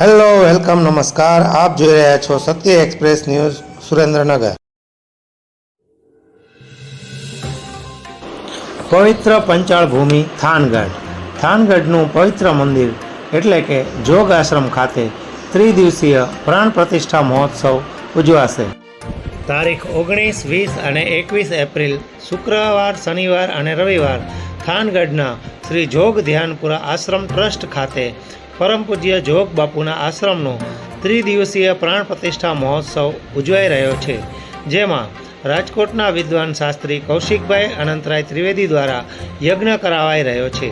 Hello, welcome, નમસ્કાર. આપ જોઈ રહ્યા છો સત્ય એક્સપ્રેસ ન્યૂઝ, સુરેન્દ્રનગર. પવિત્ર પંચાળ ભૂમિ, થાનગઢ. થાનગઢનું પવિત્ર મંદિર એટલે કે જોગ આશ્રમ ખાતે ત્રિદિવસીય પ્રાણ પ્રતિષ્ઠા મહોત્સવ ઉજવાશે. તારીખ ઓગણીસ, વીસ અને એકવીસ એપ્રિલ, શુક્રવાર, શનિવાર અને રવિવાર, થાનગઢના શ્રી જોગ ધ્યાનપુરા આશ્રમ ટ્રસ્ટ ખાતે પરમ પૂજ્ય જોગ બાપુના આશ્રમનો ત્રિદિવસીય પ્રાણ પ્રતિષ્ઠા મહોત્સવ ઉજવાઈ રહ્યો છે, જેમાં રાજકોટના વિદ્વાન શાસ્ત્રી કૌશિકભાઈ અનંતરાય ત્રિવેદી દ્વારા યજ્ઞ કરાવાઈ રહ્યો છે.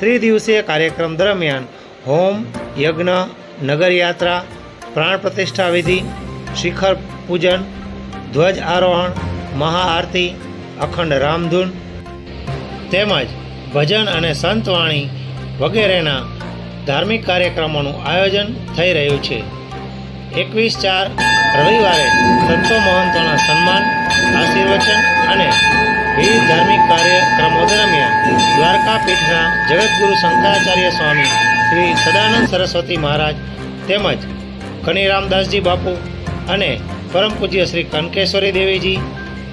ત્રિદિવસીય કાર્યક્રમ દરમિયાન હોમ, યજ્ઞ, નગરયાત્રા, પ્રાણ પ્રતિષ્ઠા વિધિ, શિખર પૂજન, ધ્વજ આરોહણ, મહાઆરતી, અખંડ રામધૂન તેમજ ભજન અને સંતવાણી વગેરેના ધાર્મિક કાર્યક્રમોનું આયોજન થઈ રહ્યું છે. એકવીસ ચાર રવિવારે સંતો મહંતોના સન્માન, આશીર્વચન અને વિવિધ ધાર્મિક કાર્યક્રમો દરમિયાન દ્વારકા પીઠના જગતગુરુ શંકરાચાર્ય સ્વામી શ્રી સદાનંદ સરસ્વતી મહારાજ તેમજ કનીરામદાસજી બાપુ અને પરમ પૂજ્ય શ્રી કનકેશ્વરી દેવીજી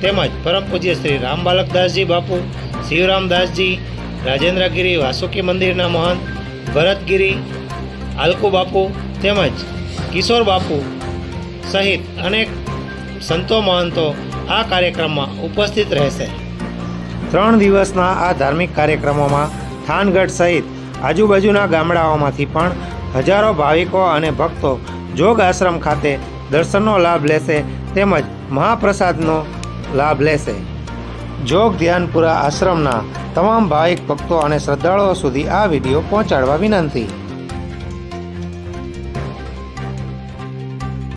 તેમજ પરમ પૂજ્ય શ્રી રામબાલકદાસજી બાપુ, શિવરામદાસજી, રાજેન્દ્રગીરી વાસુકી મંદિરના મહંત ભરતગીરી, આલકુ બાપુ તેમજ કિશોર બાપુ સહિત અનેક સંતો મહંતો આ કાર્યક્રમમાં ઉપસ્થિત રહેશે. ત્રણ દિવસના આ ધાર્મિક કાર્યક્રમોમાં થાનગઢ સહિત આજુબાજુના ગામડાઓમાંથી પણ હજારો ભાવિકો અને ભક્તો જોગ આશ્રમ ખાતે દર્શનનો લાભ લેશે તેમજ મહાપ્રસાદનો લાભ લેશે. જોગ ધ્યાનપુરા આશ્રમના તમામ ભાવિક ભક્તો અને શ્રદ્ધાળુઓ સુધી આ વીડિયો પહોંચાડવા વિનંતી.